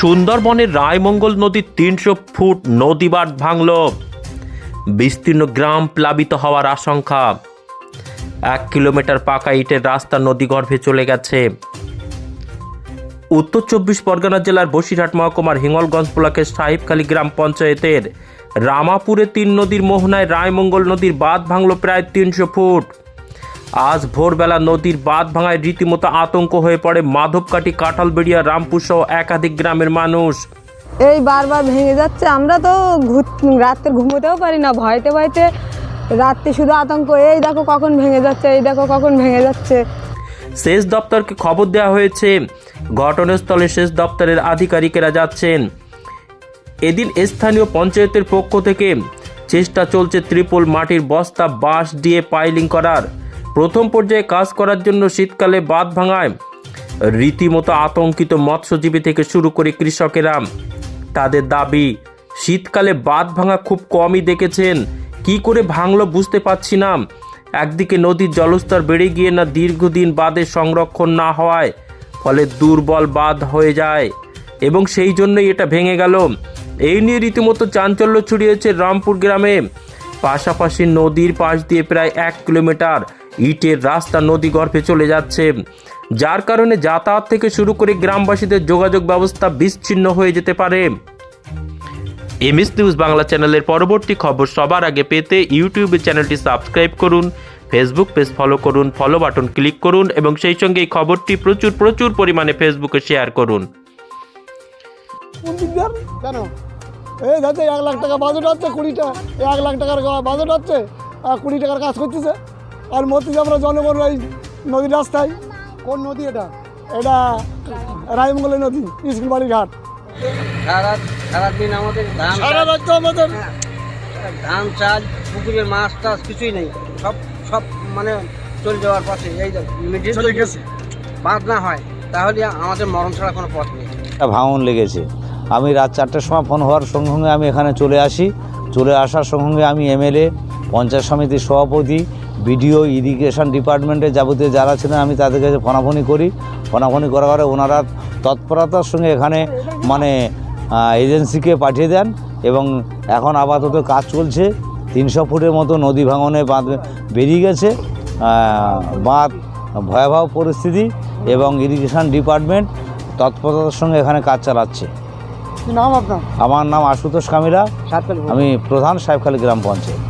সুন্দরবনের রায়মঙ্গল নদীর তিনশো ফুট নদীবাদ ভাঙল। বিস্তীর্ণ গ্রাম প্লাবিত হওয়ার আশঙ্কা। এক কিলোমিটার পাকা ইটের রাস্তা নদীগর্ভে চলে গেছে। উত্তর চব্বিশ পরগনা জেলার বসিরহাট মহকুমার হিঙ্গলগঞ্জ ব্লকের সাহেবখালী গ্রাম পঞ্চায়েতের রামাপুরে তিন নদীর মোহনায় রায়মঙ্গল নদীর বাঁধ ভাঙল প্রায় তিনশো ফুট। আজ ভোরবেলা নদীর বাঁধ ভাঙায় রীতিমতো আতঙ্ক হয়ে পড়ে মাধবকাটি কাঁঠালবেড়িয়া রামপুর সহ একাধিক গ্রামের মানুষ। এই বারবার ভেঙে যাচ্ছে। আমরা তো রাত্রে ঘুমোতেও পারি না ভয়তে ভয়তে। রাত্রে শুধু আতঙ্ক এই দেখো কখন ভেঙে যাচ্ছে এই দেখো কখন ভেঙে যাচ্ছে। সেচ দপ্তরকে খবর দেওয়া হয়েছে ঘটনাস্থলে সেচ দপ্তরের আধিকারিকেরা যাচ্ছেন। এদিন স্থানীয় পঞ্চায়েতের পক্ষ থেকে চেষ্টা চলছে ত্রিপল মাটির বস্তা বাঁশ দিয়ে পাইলিং করার। প্রথম পর্যায়ে কাজ করার জন্য শীতকালে বাঁধ ভাঙায়। রীতিমতো আতঙ্কিত মৎস্যজীবী থেকে শুরু করে কৃষকেরা। তাদের দাবি, শীতকালে বাঁধ ভাঙা খুব কমই দেখেছেন। কি করে ভাঙলো বুঝতে পারছি না। একদিকে নদীর জলস্তর বেড়ে গিয়ে না দীর্ঘদিন বাঁধের সংরক্ষণ না হওয়ায়, ফলে দুর্বল বাঁধ হয়ে যায়। এবং সেই জন্যই এটা ভেঙে গেল। এই নিয়ে রীতিমতো চাঞ্চল্য ছড়িয়েছে রামপুর গ্রামে। পাশাপাশি নদীর পাশ দিয়ে প্রায় এক কিলোমিটার ইটের রাস্তা নদী গর্ভে চলে যাচ্ছে। যার কারণে যাতায়াত থেকে শুরু করে গ্রামবাসীদের যোগাযোগ ব্যবস্থা বিচ্ছিন্ন হয়ে যেতে পারে। এমএস নিউজ বাংলা চ্যানেলের পরবর্তী খবর সবার আগে পেতে ইউটিউবে চ্যানেলটি সাবস্ক্রাইব করুন, ফেসবুক পেজ ফলো করুন, ফলো বাটন ক্লিক করুন এবং সেই সঙ্গে এই খবরটি প্রচুর প্রচুর পরিমাণে ফেসবুকে শেয়ার করুন। কোন? এই এক লাখ টাকা বাজেট হচ্ছে কুড়িটা। এক লাখ টাকার বাজেট হচ্ছে, আর কুড়ি টাকার কাজ করতেছে। আর মধ্যে আমরা জনগণ এই নদীর রাস্তায় কোন নদী এটা? এটা রায়মঙ্গলের নদী স্কুল বাড়ি ঘাট সারাদিন আমাদের ধান সারা রাত আমাদের। ধান চাল পুকুরের মাছ টাছ কিছুই নেই। সব সব মানে চলে যাওয়ার পথে এই মিডিল চলে গেছে। বাদ না হয় তাহলে আমাদের মরণ ছাড়া কোনো পথ নেই। একটা ভাঙন লেগেছে। আমি রাত চারটের সময় ফোন হওয়ার সঙ্গে সঙ্গে আমি এখানে চলে আসি। চলে আসার সঙ্গে সঙ্গে আমি এমএলএ পঞ্চায়েত সমিতির সভাপতি বিডিও ইরিগেশন ডিপার্টমেন্টে যাবতীয় যারা ছিলেন আমি তাদের কাছে ফোনাফোনি করি। ফোনাফোনি করার পরে ওনারা তৎপরতার সঙ্গে এখানে মানে এজেন্সিকে পাঠিয়ে দেন এবং এখন আপাতত কাজ চলছে। তিনশো ফুটের মতো নদী ভাঙনে বাঁধ বেরিয়ে গেছে। বাঁধ ভয়াবহ পরিস্থিতি এবং ইরিগেশন ডিপার্টমেন্ট তৎপরতার সঙ্গে এখানে কাজ চালাচ্ছে। নাম আপনার? আমার নাম আশুতোষ কামিলা। সাতকাল আমি প্রধান সাহেবখালী গ্রাম পঞ্চায়েত।